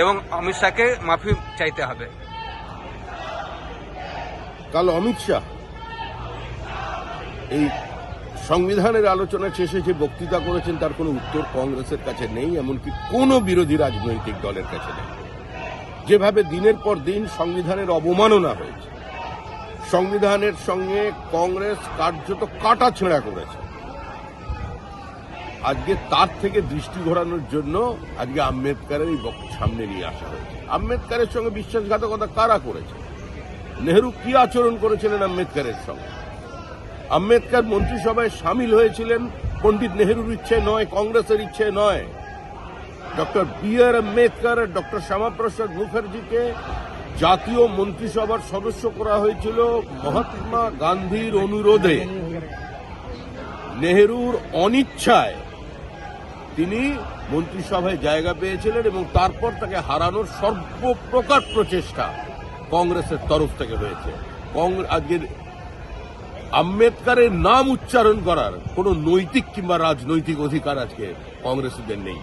এবং অমিত শাহকে মাফি চাইতে হবে। কাল অমিত শাহ এই সংবিধানের আলোচনা শেষে যে বক্তৃতা করেছেন, তার কোনো উত্তর কংগ্রেসের কাছে নেই, এমনকি কোনো বিরোধী রাজনৈতিক দলের কাছে নেই। যেভাবে দিনের পর দিন সংবিধানের অবমাননা হয়েছে, সংবিধানের সঙ্গে কংগ্রেস কার্যত কাটা ছেঁড়া করেছে আজকে তার থেকে দৃষ্টি ঘোরানোর জন্য আজকে আম্বেদকারের এই সামনে নিয়ে আসা হয়েছে। আম্বেদকারের সঙ্গে বিশ্বাসঘাতকতা কারা করেছে? নেহরু কি আচরণ করেছিলেন আম্বেদকারের সঙ্গে? আম্বেদকর মন্ত্রিসভায় সামিল হয়েছিলেন, পণ্ডিত নেহরুর ইচ্ছে নয়, কংগ্রেসের ইচ্ছে নয়। ডক্টর বি আর আম্বেদকর আর ডক্টর শ্যামাপ্রসাদ মুখার্জিকে জাতীয় মন্ত্রিসভার সদস্য করা হয়েছিল মহাত্মা গান্ধীর অনুরোধে। নেহরুর অনিচ্ছায় তিনি মন্ত্রিসভায় জায়গা পেয়েছিলেন এবং তারপর তাকে হারানোর সর্বপ্রকার প্রচেষ্টা কংগ্রেসের তরফ থেকে রয়েছে আজকের আম্বেদকারের নাম উচ্চারণ করার কোনো নৈতিক কিংবা রাজনৈতিক অধিকার আজকে কংগ্রেসদের নেই।